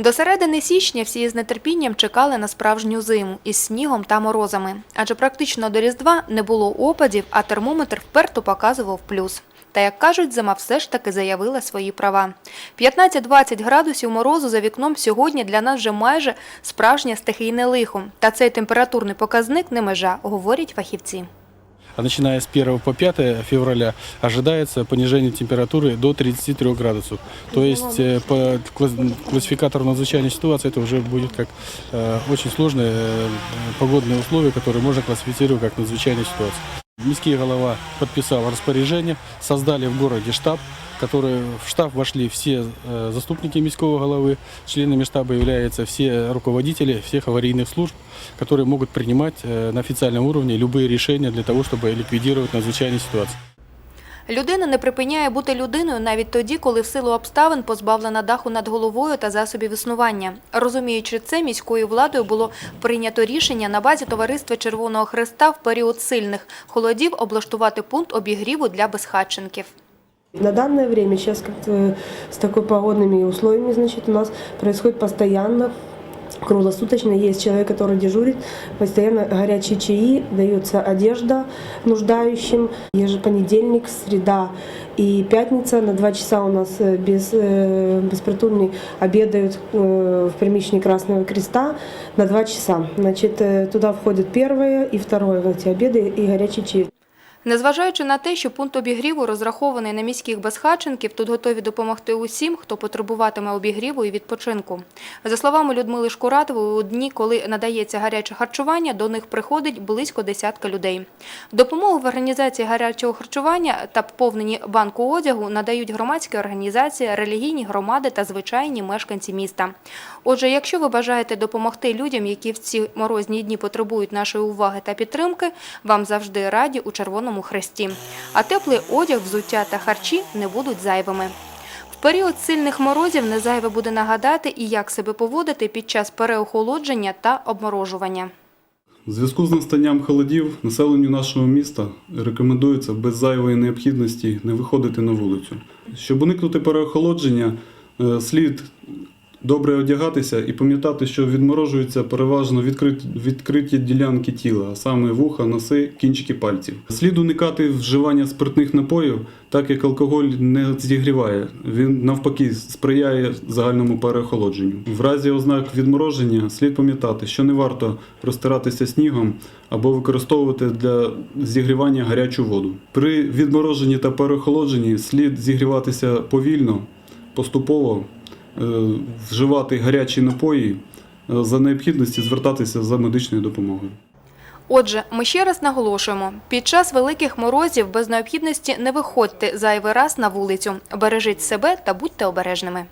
До середини січня всі з нетерпінням чекали на справжню зиму із снігом та морозами. Адже практично до Різдва не було опадів, а термометр вперто показував плюс. Та, як кажуть, зима все ж таки заявила свої права. 15-20 градусів морозу за вікном сьогодні для нас вже майже справжнє стихійне лихо. Та цей температурний показник не межа, говорять фахівці. А начиная с 1 по 5 февраля ожидается понижение температуры до 33 градусов. То есть э, по класс- классификатору надзвычайной ситуации это уже будет как э, очень сложные э, погодные условия, которые можно классифицировать как надзвычайная ситуация. Міський голова подписал распоряжение, создали в городе штаб, который в штаб вошли все э, заступники міського головы, членами штаба являются все руководители всех аварийных служб, которые могут принимать э, на официальном уровне любые решения для того, чтобы ликвидировать надзвычайные ситуации. Людина не припиняє бути людиною навіть тоді, коли в силу обставин позбавлена даху над головою та засобів існування. Розуміючи це, міською владою було прийнято рішення на базі товариства Червоного Христа в період сильних холодів облаштувати пункт обігріву для безхатченків. На данное время сейчас как-то с такой погодными условиями, значит, у нас происходит постоянно круглосуточно есть человек, который дежурит, постоянно горячие чаи, дается одежда нуждающим. Ежепонедельник, среда и пятница на два часа у нас э, без, э, беспритульные обедают э, в примещении Красного Креста на два часа. Значит, э, туда входит первое и второе в эти обеды и горячие чаи. Незважаючи на те, що пункт обігріву розрахований на міських безхатченків, тут готові допомогти усім, хто потребуватиме обігріву і відпочинку. За словами Людмили Шкуратової, у дні, коли надається гаряче харчування, до них приходить близько десятка людей. Допомогу в організації гарячого харчування та поповненні банку одягу надають громадські організації, релігійні громади та звичайні мешканці міста. Отже, якщо ви бажаєте допомогти людям, які в ці морозні дні потребують нашої уваги та підтримки, вам завжди раді у Червоному Хресті. А теплий одяг, взуття та харчі не будуть зайвими. В період сильних морозів не зайве буде нагадати і як себе поводити під час переохолодження та обморожування. У зв'язку з настанням холодів населенню нашого міста рекомендується без зайвої необхідності не виходити на вулицю. Щоб уникнути переохолодження, е, слід добре одягатися і пам'ятати, що відморожуються переважно відкриті, відкриті ділянки тіла, а саме вуха, носи, кінчики пальців. Слід уникати вживання спиртних напоїв, так як алкоголь не зігріває. Він навпаки сприяє загальному переохолодженню. В разі ознак відмороження слід пам'ятати, що не варто розтиратися снігом або використовувати для зігрівання гарячу воду. При відмороженні та переохолодженні слід зігріватися повільно, поступово, вживати гарячі напої, е, за необхідності звертатися за медичною допомогою. Отже, ми ще раз наголошуємо: під час великих морозів без необхідності не виходьте зайвий раз на вулицю. Бережіть себе та будьте обережними.